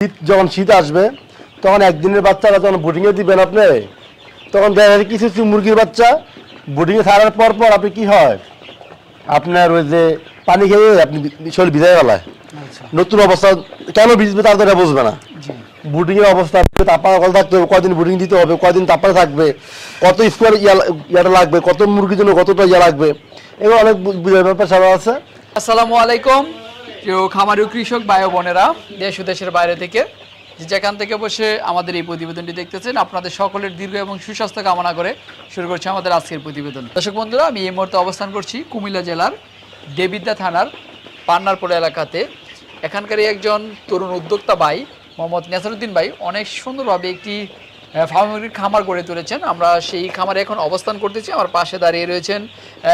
শীত যখন শীত আসবে তখন একদিনের বাচ্চারা যখন বোর্ডিংয়ে দিবেন আপনি তখন দেখা যায় কিছু কিছু মুরগির বাচ্চা বোর্ডিংয়ে ছাড়ার পর পর আপনি কি হয়? আপনার ওই যে পানি খেয়ে আপনি শরীর ভিজাই গেলায় আচ্ছা। নতুন অবস্থা কেন ভিজবে তার দ্বারা বুঝবে না। এর অবস্থা তাপা কল থাকতে হবে কদিন বুডিং দিতে হবে কদিন তাপা থাকবে কত স্কোয়ার ইয়াটা লাগবে কত মুরগির জন্য কতটা ইয়া লাগবে এগুলো অনেক বুঝার ব্যাপার সবার আছে। আসসালামু আলাইকুম। প্রিয় খামারি কৃষক ভাই বোনেরা, দেশ দেশের বাইরে থেকে যেখান থেকে বসে আমাদের এই প্রতিবেদনটি দেখতেছেন, আপনাদের সকলের দীর্ঘ এবং সুস্বাস্থ্য কামনা করে শুরু করছি আমাদের আজকের প্রতিবেদন। দর্শক বন্ধুরা, আমি এই মুহূর্তে অবস্থান করছি কুমিল্লা জেলার দেবিদ্যা থানার পান্নারপুর এলাকাতে। এখানকারই একজন তরুণ উদ্যোক্তা ভাই, মোহাম্মদ নেসারুদ্দিন ভাই, অনেক সুন্দরভাবে একটি ফার্ম খামার গড়ে তুলেছেন। আমরা সেই খামারে এখন অবস্থান করতেছি, আমার পাশে দাঁড়িয়ে রয়েছেন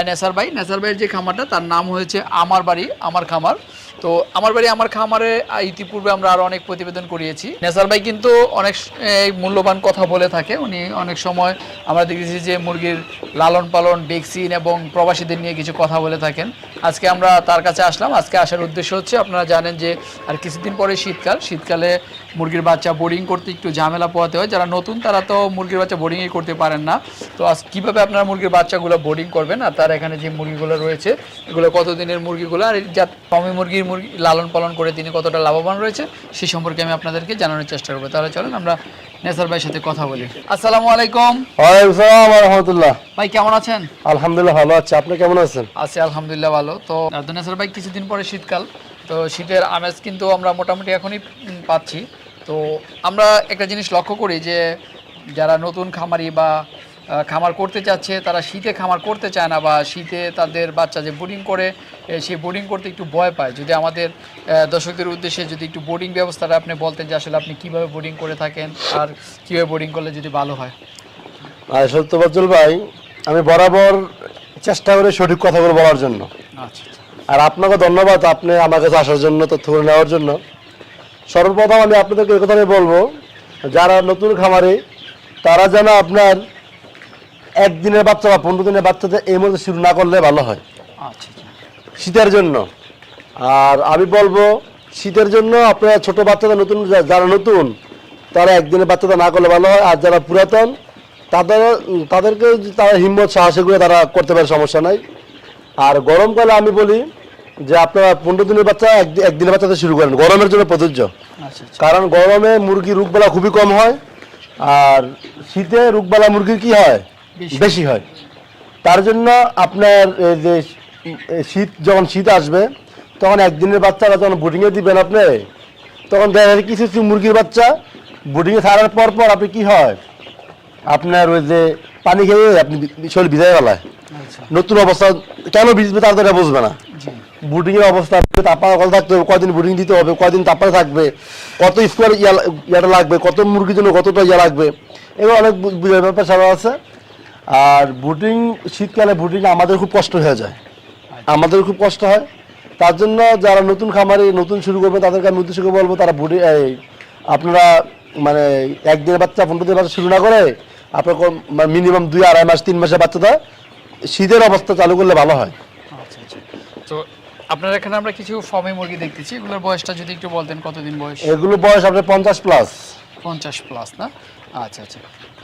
নেসার ভাই। নেসার ভাইয়ের যে খামারটা, তার নাম হয়েছে আমার বাড়ি, আমার খামার। তো আমার বাড়ি, আমার খামারে ইতিপূর্বে আমরা আরও অনেক প্রতিবেদন করিয়েছি। নেসার ভাই কিন্তু অনেক মূল্যবান কথা বলে থাকে। উনি অনেক সময় আমরা দেখেছি যে মুরগির লালন পালন, ভ্যাকসিন এবং প্রবাসীদের নিয়ে কিছু কথা বলে থাকেন। আজকে আমরা তার কাছে আসলাম। আজকে আসার উদ্দেশ্য হচ্ছে, আপনারা জানেন যে আর কিছুদিন পরে শীতকাল। শীতকালে মুরগির বাচ্চা বোর্ডিং করতে একটু ঝামেলা পোহাতে হয়। যারা নতুন তারা তো মুরগির বাচ্চা বোর্ডিংই করতে পারেন না। তো আজ কীভাবে আপনারা মুরগির বাচ্চাগুলো বোর্ডিং করবেন? আর তার এখানে যে মুরগিগুলো রয়েছে এগুলো কতদিনের মুরগিগুলো? আর যা টমি মুরগির মুরগি লালন পালন করে তিনি কতটা লাভবান রয়েছে সেই সম্পর্কে আমি আপনাদেরকে জানানোর চেষ্টা করব। তাহলে চলেন আমরা নেসার ভাইয়ের সাথে কথা বলি। আসসালামু আলাইকুম। ওয়ালাইকুম রহমতুল্লাহ। ভাই কেমন আছেন? আলহামদুলিল্লাহ ভালো আছে। আপনি কেমন আছেন? আছি আলহামদুলিল্লাহ ভালো। তো নেসার ভাই কিছুদিন পরে শীতকাল। তো শীতের আমেজ কিন্তু আমরা মোটামুটি এখনই পাচ্ছি। তো আমরা একটা জিনিস লক্ষ্য করি যে যারা নতুন খামারি বা খামার করতে চাচ্ছে তারা শীতে খামার করতে চায় না বা শীতে তাদের বাচ্চা যে বোর্ডিং করে সেই বোর্ডিং করতে একটু ভয় পায়। যদি আমাদের দর্শকদের উদ্দেশ্যে যদি একটু বোর্ডিং ব্যবস্থাটা আপনি বলতেন যে আসলে আপনি কীভাবে বোর্ডিং করে থাকেন আর কীভাবে বোর্ডিং করলে যদি ভালো হয়। আর সত্যবজ্জল ভাই আমি বরাবর চেষ্টা করি সঠিক কথাগুলো বলার জন্য। আচ্ছা। আর আপনাকে ধন্যবাদ আপনি আমার কাছে আসার জন্য তথ্যগুলো নেওয়ার জন্য। সর্বপ্রথম আমি আপনাদেরকে এই কথাই বলব যারা নতুন খামারে তারা যেন আপনার একদিনের বাচ্চা বা পনেরো দিনের বাচ্চাদের এই মধ্যে শুরু না করলে ভালো হয়। আচ্ছা আচ্ছা। শীতের জন্য। আর আমি বলব শীতের জন্য আপনারা ছোট বাচ্চাদের নতুন যারা নতুন তারা একদিনের বাচ্চাটা না করলে ভালো হয়। আর যারা পুরাতন তাদের তাদেরকে তারা হিম্মত সাহসে করে তারা করতে পারে সমস্যা নাই। আর গরমকালে আমি বলি যে আপনারা পনেরো দিনের বাচ্চা একদি- একদিনের বাচ্চাতে শুরু করেন গরমের জন্য প্রযোজ্য। আচ্ছা আচ্ছা। কারণ গরমে মুরগি রোগবালা খুবই কম হয় আর শীতে রোগবালা মুরগির কি হয়? বেশি। হয়। তার জন্য আপনার এই যে শীত যখন শীত আসবে তখন একদিনের বাচ্চারা যখন বোটিংয়ে দিবেন আপনি তখন দেখা যায় কিছু কিছু মুরগির বাচ্চা বোটিংয়ে ছাড়ার পর পর আপনি কি হয়? আপনার ওই যে পানি খেয়ে আপনি শরীর গেলায় আচ্ছা নতুন অবস্থা কেন ভিজবে তার দ্বারা বুঝবে না? বুডিং এর অবস্থা তাপা কল থাকতে হবে কদিন বুডিং দিতে হবে কদিন তাপা থাকবে কত স্কোয়ার ইয়াটা লাগবে কত মুরগির জন্য কতটা ইয়া লাগবে এগুলো অনেক বুঝার ব্যাপার সবার আছে। আর বুটিং শীতকালে বুটিং আমাদের খুব কষ্ট হয়ে যায়। আমাদের খুব কষ্ট হয়। তার জন্য যারা নতুন খামারে নতুন শুরু করবে তাদেরকে আমি উদ্দেশ্য করে বলব তারা বুটি এই আপনারা মানে একদিনের বাচ্চা পনেরো দিনের বাচ্চা শুরু না করে আপনার মিনিমাম দুই আড়াই মাস তিন মাসের বাচ্চাটা শীতের অবস্থা চালু করলে ভালো হয়। আচ্ছা আচ্ছা। তো আপনার এখানে আমরা কিছু ফর্মে মুরগি দেখতেছি। এগুলোর বয়সটা যদি একটু বলতেন কতদিন বয়স? এগুলো বয়স আপনার পঞ্চাশ প্লাস। পঞ্চাশ প্লাস না? আচ্ছা আচ্ছা।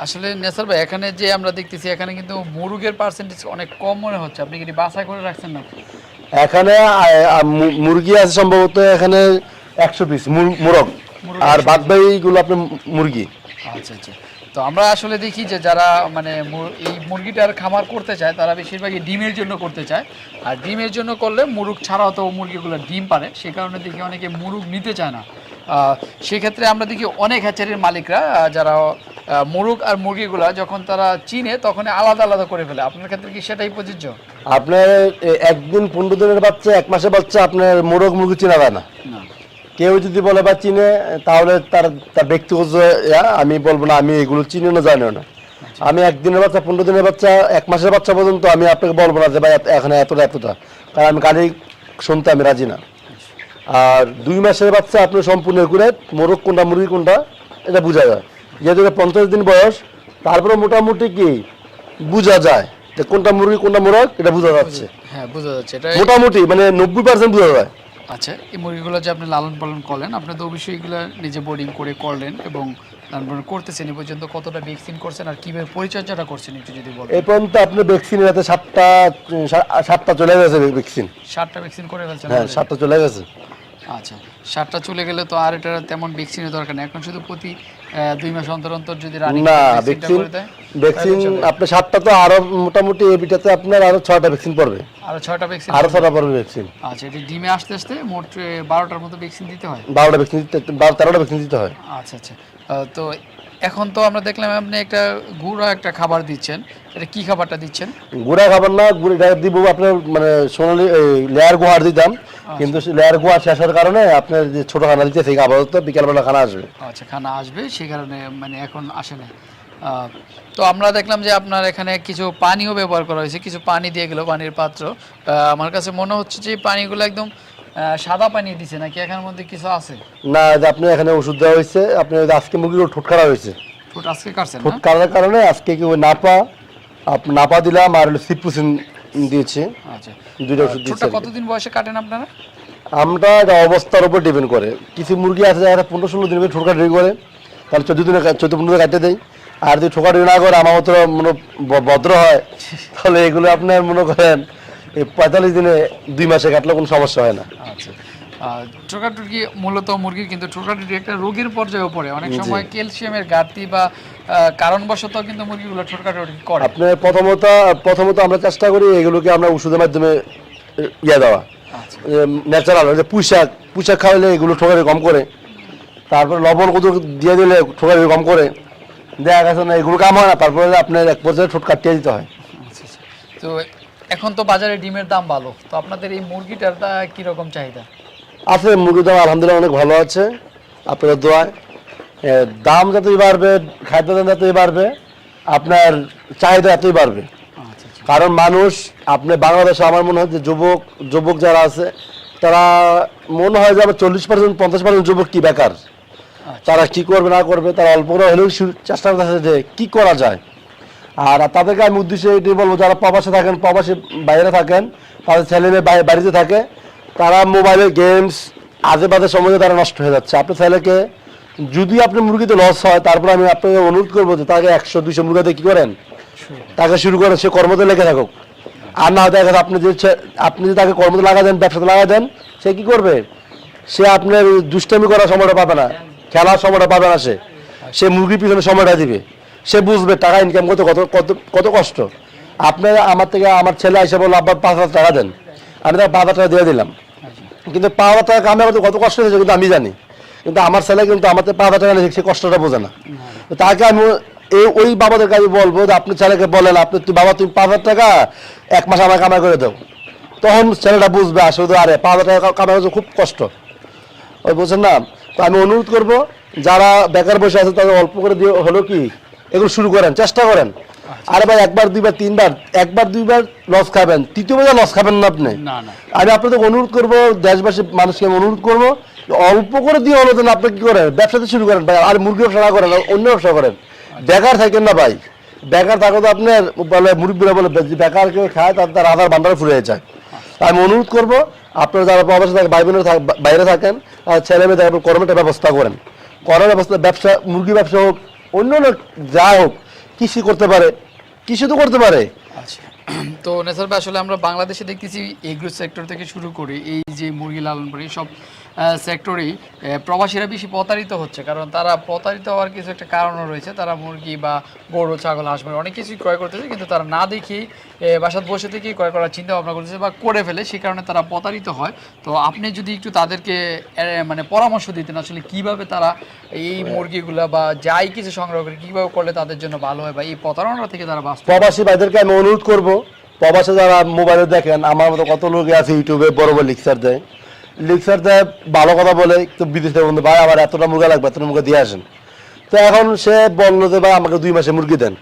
আসলে নেসার ভাই এখানে যে আমরা দেখতেছি এখানে কিন্তু মুরগের পার্সেন্টেজ অনেক কম মনে হচ্ছে। আপনি কি বাছাই করে রাখছেন না এখানে মুরগি আছে সম্ভবত এখানে একশো পিস মুরগ। আর 100 বাদ বাকিগুলো আপনার মুরগি। আচ্ছা আচ্ছা। তো আমরা আসলে দেখি যে যারা মানে এই মুরগিটার খামার করতে চায় তারা বেশিরভাগই ডিমের জন্য করতে চায়। আর ডিমের জন্য করলে মুরগ ছাড়াও তো মুরগিগুলো ডিম পারে। সে কারণে দেখি অনেকে মুরগ নিতে চায় না। সেক্ষেত্রে আমরা দেখি অনেক হ্যাচারির মালিকরা যারা মুরগ আর মুরগিগুলা যখন তারা চিনে তখন আলাদা আলাদা করে ফেলে। আপনার ক্ষেত্রে কি সেটাই প্রযোজ্য? আপনার একদিন পনেরো দিনের বাচ্চা এক মাসের বাচ্চা আপনার মোরগ মুরগি চেনা যায় না। কেউ যদি বলে বা চিনে তাহলে তার তার ব্যক্তিগত আমি বলব না আমি এগুলো চিনি না জানিও না। আমি একদিনের বাচ্চা পনেরো দিনের বাচ্চা এক মাসের বাচ্চা পর্যন্ত আমি আপনাকে বলব না যে ভাই এখানে এতটা এতটা। কারণ আমি গাড়ি শুনতে আমি রাজি না। আর দুই মাসের বাচ্চা আপনি সম্পূর্ণ করে মোরগ কোনটা মুরগি কোনটা এটা বোঝা যায়। যেহেতু পঞ্চাশ দিন বয়স তারপরে মোটামুটি কি বোঝা যায় যে কোনটা মুরগি কোনটা মোরগ এটা বোঝা যাচ্ছে। হ্যাঁ বোঝা যাচ্ছে। মোটামুটি মানে নব্বই পার্সেন্ট বোঝা যায়। আচ্ছা এই মুরগিগুলো যে আপনি লালন পালন করলেন আপনি তো অবশ্যই এগুলো নিজে বোর্ডিং করে করলেন এবং লালন পালন করতেছেন এ পর্যন্ত কতটা ভ্যাকসিন করছেন আর কীভাবে পরিচর্যাটা করছেন একটু যদি বলেন। এই পর্যন্ত আপনি ভ্যাকসিন রাতে সাতটা সাতটা চলে গেছে ভ্যাকসিন সাতটা ভ্যাকসিন করে ফেলছেন হ্যাঁ সাতটা চলে গেছে। আচ্ছা সাতটা চলে গেলে তো আর এটা তেমন ভ্যাকসিনের দরকার নেই। এখন শুধু প্রতি দুই মাস অন্তর অন্তর যদি রানিং না ভ্যাকসিন ভ্যাকসিন আপনি সাতটা তো আরও মোটামুটি এবিটাতে আপনার আরও ছয়টা ভ্যাকসিন পড়বে। আরও ছয়টা ভ্যাকসিন আরও ছটা পড়বে ভ্যাকসিন আচ্ছা এটা ডিমে আসতে আসতে মোট বারোটার মতো ভ্যাকসিন দিতে হয়? বারোটা ভ্যাকসিন দিতে বারো তেরোটা ভ্যাকসিন দিতে হয়। আচ্ছা আচ্ছা। তো এখন তো আমরা দেখলাম আপনি একটা গুঁড়া একটা খাবার দিচ্ছেন। এটা কি খাবারটা দিচ্ছেন? গুড়া খাবার না গুড়া দিব আপনার মানে সোনালি লেয়ার গুহার দিতাম কিন্তু লেয়ার গুহা শেষ হওয়ার কারণে আপনার যে ছোট খানা দিতে সেই আপাতত বিকালবেলা খানা আসবে। আচ্ছা খানা আসবে সেই কারণে মানে এখন আসে না তো আমরা দেখলাম যে আপনার এখানে কিছু পানিও ব্যবহার করা হয়েছে কিছু পানি দিয়ে গেল পানির পাত্র। আমার কাছে মনে হচ্ছে যে পানিগুলো একদম সাদা পানি দিছে নাকি এখানের মধ্যে কিছু আছে? না আপনি এখানে ওষুধ দেওয়া হয়েছে আপনি আজকে মুরগির ঠোঁট কাটা হয়েছে। ঠোঁট আজকে কাটছেন ঠোঁট কাটার কারণে আজকে কি নাপা নাপা দিলাম আর হলো সিপ্রুসিন দিয়েছি। আচ্ছা। দুইটা ওষুধ দিয়েছি ছোটটা কতদিন বয়সে কাটেন আপনারা? আমরা এটা অবস্থার উপর ডিপেন্ড করে। কিছু মুরগি আছে যারা পনেরো ষোলো দিন ঠোকা কাটি করে তাহলে চোদ্দ দিনে চোদ্দ পনেরো দিনে কাটতে দেয় আর যদি ঠোকা ঠোকাটি না করে আমার মতো মনে ভদ্র হয় তাহলে এগুলো আপনার মনে করেন এই পঁয়তাল্লিশ দিনে দুই মাসে কাটলে কোনো সমস্যা হয় না। আচ্ছা। টোকাটুকি মূলত মুরগির কিন্তু টোকাটুকি একটা রোগের পর্যায়েও পড়ে অনেক সময় ক্যালসিয়ামের ঘাটতি বা কারণবশত কিন্তু মুরগিগুলো টোকাটুকি করে। আপনার প্রথমত প্রথমত আমরা চেষ্টা করি এগুলোকে আমরা ওষুধের মাধ্যমে ইয়ে দেওয়া। আচ্ছা। ন্যাচারাল যে পুঁশাক পুঁশাক খাওয়ালে এগুলো ঠোকারি কম করে। তারপরে লবণ কত দিয়ে দিলে ঠোকারি কম করে। দেখা গেছে না এগুলো কাম হয় না তারপরে আপনার এক পর্যায়ে ঠোঁট কাটিয়ে দিতে হয়। আচ্ছা আচ্ছা। তো এখন তো বাজারে ডিমের দাম ভালো। তো আপনাদের এই মুরগিটার তা কীরকম চাহিদা? আছে মুরগির দাম আলহামদুলিল্লাহ অনেক ভালো আছে। আপনাদের দোয়ায় দাম যতই বাড়বে খাদ্য দাম যতই বাড়বে আপনার চাহিদা এতই বাড়বে। আচ্ছা আচ্ছা। কারণ মানুষ আপনি বাংলাদেশে আমার মনে হয় যে যুবক যুবক যারা আছে তারা মনে হয় যে আমার চল্লিশ পার্সেন্ট পঞ্চাশ পার্সেন্ট যুবক কি বেকার? তারা কি করবে না করবে তারা অল্প করে হলেও চেষ্টা করতেছে যে কি করা যায়। আর তাদেরকে আমি উদ্দেশ্যে এটাই বলব যারা প্রবাসে থাকেন প্রবাসে বাইরে থাকেন তাদের ছেলে মেয়ে বাড়িতে থাকে তারা মোবাইলে গেমস আজে বাজে সময়ে তারা নষ্ট হয়ে যাচ্ছে। আপনার ছেলেকে যদি আপনার মুরগিতে লস হয়, তারপরে আমি আপনাকে অনুরোধ করব যে তাকে একশো, দুইশো মুরগিতে কি করেন? তাকে শুরু করেন, সে কর্মতে লেগে থাকুক। আর না দেখা আপনি যে আপনি যদি তাকে কর্মতে লাগা দেন, ব্যবসাতে লাগা দেন, সে কি করবে? সে আপনার দুষ্টামি করার সময়টা পাবে না, খেলার সময়টা পাবে না সে। সে মুরগির পিছনে সময়টা দিবে। সে বুঝবে টাকা ইনকাম করতে কত কত কত কষ্ট। আপনার, আমার থেকে আমার ছেলে এসে বলল, আব্বা, পাঁচ হাজার টাকা দেন। আমি তাকে পাঁচ হাজার টাকা দিয়ে দিলাম। কিন্তু পাঁচ হাজার টাকা কামে আমাদের কত কষ্ট হয়েছে কিন্তু আমি জানি। কিন্তু আমার ছেলে কিন্তু পাঁচ হাজার টাকা নিয়েছে সে কষ্টটা বোঝে না। তাকে আমি এই ওই বাবাদেরকে আমি বলব যে আপনি ছেলেকে বলেন আপনি তুই বাবা তুমি পাঁচ হাজার টাকা এক মাস আমার কামাই করে দাও। তখন ছেলেটা বুঝবে আসলে আরে পাঁচ হাজার টাকা কামাই করছে খুব কষ্ট। ওই বলছেন না? তো আমি অনুরোধ করব যারা বেকার বসে আছে তাদের অল্প করে দিয়ে হলো কি এগুলো শুরু করেন চেষ্টা করেন। আরে ভাই একবার দুইবার তিনবার একবার দুইবার লস খাবেন। তৃতীয়বার লস খাবেন না আপনি। আমি আপনাদের অনুরোধ করব দেশবাসী মানুষকে আমি অনুরোধ করব অল্প করে দিয়ে হলো আপনি কি করেন? ব্যবসাতে শুরু করেন ভাই আর মুরগি ব্যবসা না করেন অন্য ব্যবসা করেন। বেকার থাকেন না ভাই। বেকার থাকো তো আপনার বলে মুরব্বীরা বলে বেকার কেউ খায় তার তার আধার বান্ডার ফুরিয়ে যায়। আমি অনুরোধ করব আপনারা যারা প্রবাসে থাকে ভাই বোনেরা বাইরে থাকেন তারা ছেলে মেয়ে তারপর কর্মের ব্যবস্থা করেন। করার ব্যবস্থা ব্যবসা মুরগি ব্যবসা হোক অন্য অন্য যা হোক কৃষি করতে পারে, কৃষি তো করতে পারে। আচ্ছা। তো নেসার ভাই, আসলে আমরা বাংলাদেশে দেখতেছি এগ্রো সেক্টর থেকে শুরু করে এই যে মুরগি লালন করে সব সেক্টরেই প্রবাসীরা বেশি প্রতারিত হচ্ছে কারণ তারা প্রতারিত হওয়ার কিছু একটা কারণও রয়েছে। তারা মুরগি বা গরু ছাগল হাঁস অনেক কিছুই ক্রয় করতেছে কিন্তু তারা না দেখেই এ, বাসাত বসে থেকেই ক্রয় করার চিন্তা ভাবনা করতেছে বা করে ফেলে সেই কারণে তারা প্রতারিত হয়। তো আপনি যদি একটু তাদেরকে মানে পরামর্শ দিতেন আসলে কীভাবে তারা এই মুরগিগুলা বা যাই কিছু সংগ্রহ করে কীভাবে করলে তাদের জন্য ভালো হয় বা এই প্রতারণা থেকে তারা বাঁচতে প্রবাসী ভাইদেরকে আমি অনুরোধ করব প্রবাসে যারা মোবাইলে দেখেন আমার মতো কত লোক আছে ইউটিউবে বড় বড় লিকচার দেয়। লিকচার দেয় ভালো কথা বলে তো বিদেশে বন্ধু ভাই আমার এতটা মুরগা লাগবে এতটা মুরগা দিয়ে আসেন। তো এখন সে বলল যে ভাই আমাকে দুই মাসে মুরগি দেন।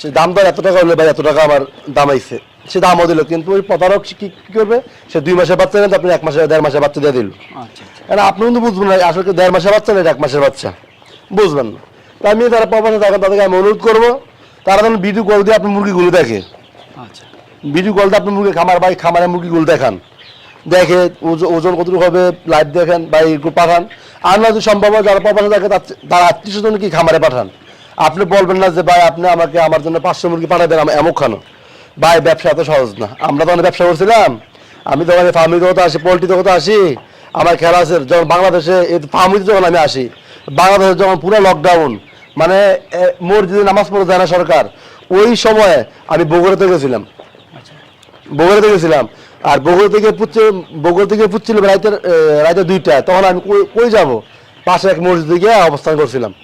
সে দাম দর এত টাকা হলে ভাই এত টাকা আমার দাম আইছে। সে দামও দিল কিন্তু ওই প্রতারক কি কি করবে? সে দুই মাসের বাচ্চা নেন আপনি এক মাসে দেড় মাসের বাচ্চা দিয়ে দিল। আচ্ছা আচ্ছা। আপনি কিন্তু বুঝবেন না আসলে দেড় মাসের বাচ্চা না এক মাসের বাচ্চা? বুঝবেন না। তো আমি তারা প্রবাসে থাকেন তাদেরকে আমি অনুরোধ করব তারা যেন ভিডিও কল দিয়ে আপনি মুরগিগুলো দেখে। আচ্ছা। ভিডিও কল দিয়ে আপনি মুরগি খামার বাই খামারে মুরগিগুলো দেখান। দেখে ওজ- ওজন কতটুকু হবে লাইভ দেখেন বা একটু পাঠান। আর না যদি সম্ভব হয় যারা প্রবাসে থাকে তার- আত্মীয় স্বজন কি খামারে পাঠান? আপনি বলবেন না যে, ভাই, আপনি আমাকে আমার জন্য পাঁচশো মুরগি পাঠাবেন আমি এমন খানো। ভাই, ব্যবসা এত সহজ না। আমরা তখন ব্যবসা করছিলাম। আমি তখন ফার্মি জগতে আসি, পোলট্রি জগতে আসি। আমার খেলা আছে, যখন বাংলাদেশে ফার্মিতে যখন আমি আসি, বাংলাদেশে যখন পুরো লকডাউন মানে মসজিদে নামাজ পড়ে যায় না সরকার, ওই সময়ে আমি বগুড়াতে গেছিলাম। বগুড়াতে গেছিলাম। আর বগুড়া থেকে পুচ্ছে বগুড়া থেকে পুচ্ছিল রাইতের এ, রাইতে দুইটা তখন আমি কই- যাব? পাশে এক মসজিদে গিয়ে অবস্থান করছিলাম।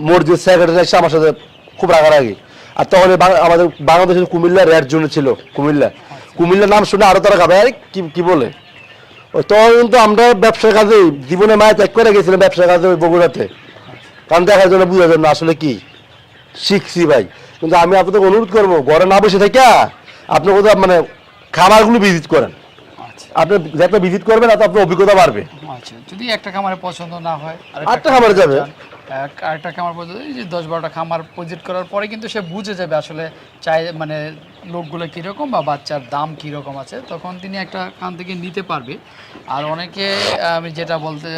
মসজিদ সেক্রেটারি এসে আমার সাথে খুব রাগারাগি। আর তখন আমাদের বাংলাদেশের কুমিল্লা রেড জোনে ছিল কুমিল্লা। কুমিল্লার নাম শুনে আরও তারা খাবে আরে কি কি বলে? তখন কিন্তু আমরা ব্যবসার কাজে জীবনে মায়ের ত্যাগ করে গেছিলাম ব্যবসার কাজে ওই বগুড়াতে। কারণ দেখার জন্য বুঝা যাবে না আসলে কি? শিখছি ভাই। কিন্তু আমি আপনাদের অনুরোধ করব ঘরে না বসে থেকে আপনি কোথাও মানে খামারগুলো ভিজিট করেন। আচ্ছা। আপনি যত ভিজিট করবেন তত আপনার অভিজ্ঞতা বাড়বে। আচ্ছা যদি একটা খামারে পছন্দ না হয় আরেকটা খামারে যাবে। আরেকটা খামার পছন্দ এই যে দশ বারোটা খামার ভিজিট করার পরে কিন্তু সে বুঝে যাবে আসলে চাই মানে লোকগুলো কীরকম বা বাচ্চার দাম কীরকম আছে তখন তিনি একটা খান থেকে নিতে পারবে। আর অনেকে আমি যেটা বলতে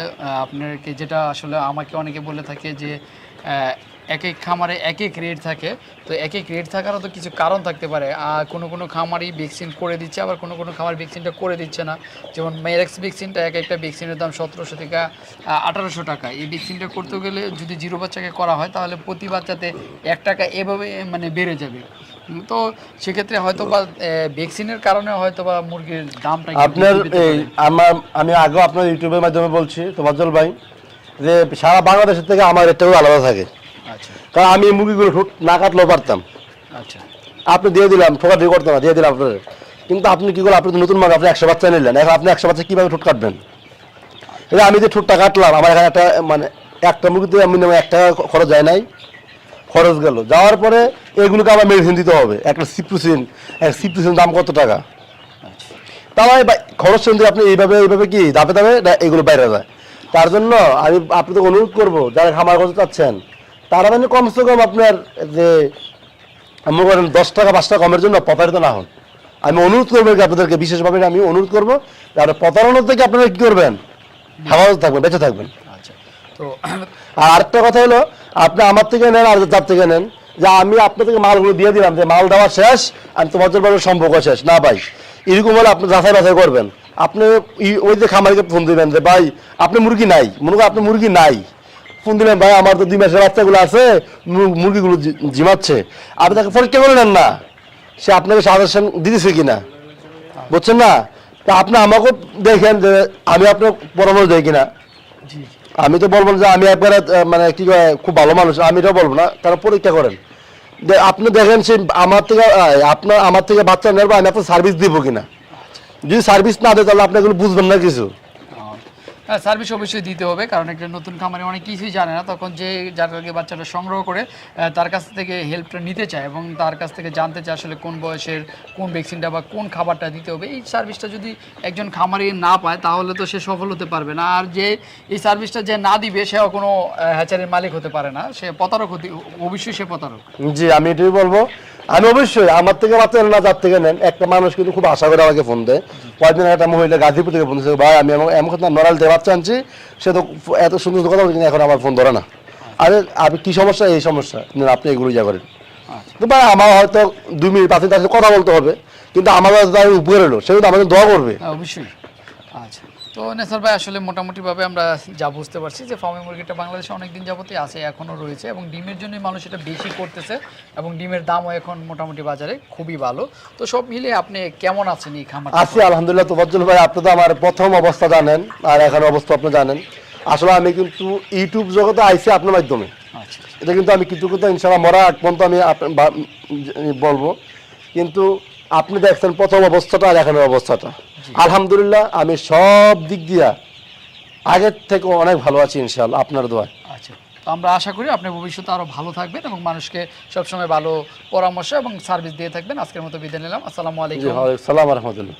আপনাকে যেটা আসলে আমাকে অনেকে বলে থাকে যে এক এক খামারে এক এক রেট থাকে। তো এক এক রেট থাকারও তো কিছু কারণ থাকতে পারে। আর কোনো কোনো খামারই ভ্যাকসিন করে দিচ্ছে আবার কোনো কোনো খামার ভ্যাকসিনটা করে দিচ্ছে না। যেমন মেরেক্স ভ্যাকসিনটা এক একটা ভ্যাকসিনের দাম সতেরোশো থেকে আঠারোশো টাকা। এই ভ্যাকসিনটা করতে গেলে যদি জিরো বাচ্চাকে করা হয় তাহলে প্রতি বাচ্চাতে এক টাকা এভাবে মানে বেড়ে যাবে। তো সেক্ষেত্রে হয়তো বা ভ্যাকসিনের কারণে হয়তো বা মুরগির দামটা আপনার। আমার আমি আগেও আপনার ইউটিউবের মাধ্যমে বলছি তোমাজ্জল ভাই যে সারা বাংলাদেশের থেকে আমার রেটটাও আলাদা থাকে। কারণ আমি এই মুরগিগুলো ঠোঁট না কাটলেও পারতাম। আচ্ছা। আপনি দিয়ে দিলাম ঠোকাঠুকি করতাম না দিয়ে দিলাম আপনার কিন্তু আপনি কি করলেন আপনি তো নতুন মানুষ আপনি একশো বাচ্চা নিলেন এখন আপনি একশো বাচ্চা কীভাবে ঠোঁট কাটবেন? এই আমি যে ঠোঁটটা কাটলাম আমার এখানে একটা মানে একটা মুরগিতে মিনিমাম এক টাকা খরচ যায় নাই। খরচ গেল। যাওয়ার পরে এগুলোকে আবার মেডিসিন দিতে হবে। একটা সিপ্রুসিন এক সিপ্রুসিন দাম কত টাকা? আচ্ছা। তাহলে খরচ শুনতে আপনি এইভাবে এইভাবে কি দাপে দাপে এগুলো বাইরে যায়? তার জন্য আমি আপনাদের অনুরোধ করব যারা খামার করতে চাচ্ছেন তারা মানে কমসে কম আপনার যে আমি করেন দশ টাকা পাঁচ টাকা কমের জন্য প্রতারিত না হন। আমি অনুরোধ করব আপনাদেরকে বিশেষভাবে আমি অনুরোধ করব যে আপনার প্রতারণার থেকে আপনারা কি করবেন? হেফাজত থাকবেন বেঁচে থাকবেন। আচ্ছা তো আর আরেকটা কথা হলো আপনি আমার থেকে নেন আর যার থেকে নেন। যে আমি আপনার থেকে মালগুলো দিয়ে দিলাম যে মাল দেওয়া শেষ আর তোমার জন্য সম্পর্ক শেষ না ভাই। এরকম হলে আপনি যাচাই বাছাই করবেন। আপনি ওই যে খামারিকে ফোন দিবেন যে ভাই আপনি মুরগি নাই। মনে করেন আপনি মুরগি নাই। ফোন দিলেন ভাই আমার তো দুই মাসের বাচ্চাগুলো আছে মুরগিগুলো জিমাচ্ছে। আপনি তাকে পরীক্ষা করে নেন না। সে আপনাকে সাজেশন দিতেছে কিনা? বুঝছেন না? তা আপনি আমাকেও দেখেন যে আমি আপনার পরামর্শ দেই কিনা। আমি তো বলব যে আমি একবারে মানে কি কয়, খুব ভালো মানুষ আমি এটাও বলব না তারা পরীক্ষা করেন। আপনি দেখেন সে আমার থেকে আপনার আমার থেকে বাচ্চা নেব আমি আপনার সার্ভিস দিব কিনা। যদি সার্ভিস না দেয় তাহলে আপনি এগুলো বুঝবেন না কিছু। হ্যাঁ সার্ভিস অবশ্যই দিতে হবে, কারণ একটা নতুন খামারে অনেক কিছুই জানে না। তখন যে যার কাছে বাচ্চাটা সংগ্রহ করে তার কাছ থেকে হেল্পটা নিতে চায় এবং তার কাছ থেকে জানতে চায় আসলে কোন বয়সের, কোন ভ্যাকসিনটা বা কোন খাবারটা দিতে হবে। এই সার্ভিসটা যদি একজন খামারে না পায়, তাহলে তো সে সফল হতে পারবে না। আর যে এই সার্ভিসটা যে না দিবে, সেও কোনো হ্যাচারির মালিক হতে পারে না। সে প্রতারক হতে, অবশ্যই সে প্রতারক। জি, আমি এটাই বলব আমি অবশ্যই আমার থেকে বাচ্চা না যার থেকে নেন। একটা মানুষ কিন্তু খুব আশা করে আমাকে ফোন দেয়। কয়েকদিন একটা মহিলা গাজীপুর থেকে ফোন দিয়েছে ভাই আমি এমন এমন কথা নড়াল থেকে বাচ্চা আনছি সে তো এত সুন্দর কথা বলছে কিন্তু এখন আমার ফোন ধরে না। আরে আপনি কি সমস্যা? এই সমস্যা। আপনি এগুলো যা করেন। আচ্ছা। তো ভাই আমার হয়তো দুই মিনিট পাঁচ মিনিট তার সাথে কথা বলতে হবে কিন্তু আমার উপরে এলো সে কিন্তু আমাদের দোয়া করবে। হ্যাঁ, অবশ্যই। আচ্ছা। তো নেসার ভাই আসলে মোটামুটিভাবে আমরা যা বুঝতে পারছি যে ফার্মি মুরগিটা বাংলাদেশে অনেক দিন যাবতই আছে এখনও রয়েছে এবং ডিমের জন্যই মানুষ এটা বেশি করতেছে এবং ডিমের দামও এখন মোটামুটি বাজারে খুবই ভালো। তো সব মিলে আপনি কেমন আছেন এই খামার আছি আলহামদুলিল্লাহ তোফাজ্জল ভাই আপনি তো আমার প্রথম অবস্থা জানেন আর এখন অবস্থা আপনি জানেন। আসলে আমি কিন্তু ইউটিউব জগতে আইছি আপনার মাধ্যমে। আচ্ছা এটা কিন্তু আমি কিছু কথা ইনশাল্লাহ মরা আগ পর্যন্ত আমি বলব। কিন্তু আপনি দেখছেন প্রথম অবস্থাটা আর এখনের অবস্থাটা। আলহামদুলিল্লাহ আমি সব দিক দিয়া আগের থেকে অনেক ভালো আছি ইনশাল্লাহ আপনার দোয়া আচ্ছা আমরা আশা করি আপনি ভবিষ্যতে আরও ভালো থাকবেন এবং মানুষকে সবসময় ভালো পরামর্শ এবং সার্ভিস দিয়ে থাকবেন। আজকের মতো বিদায় নিলাম। আসসালামু আলাইকুম। সালাম রহমতুল্লাহ।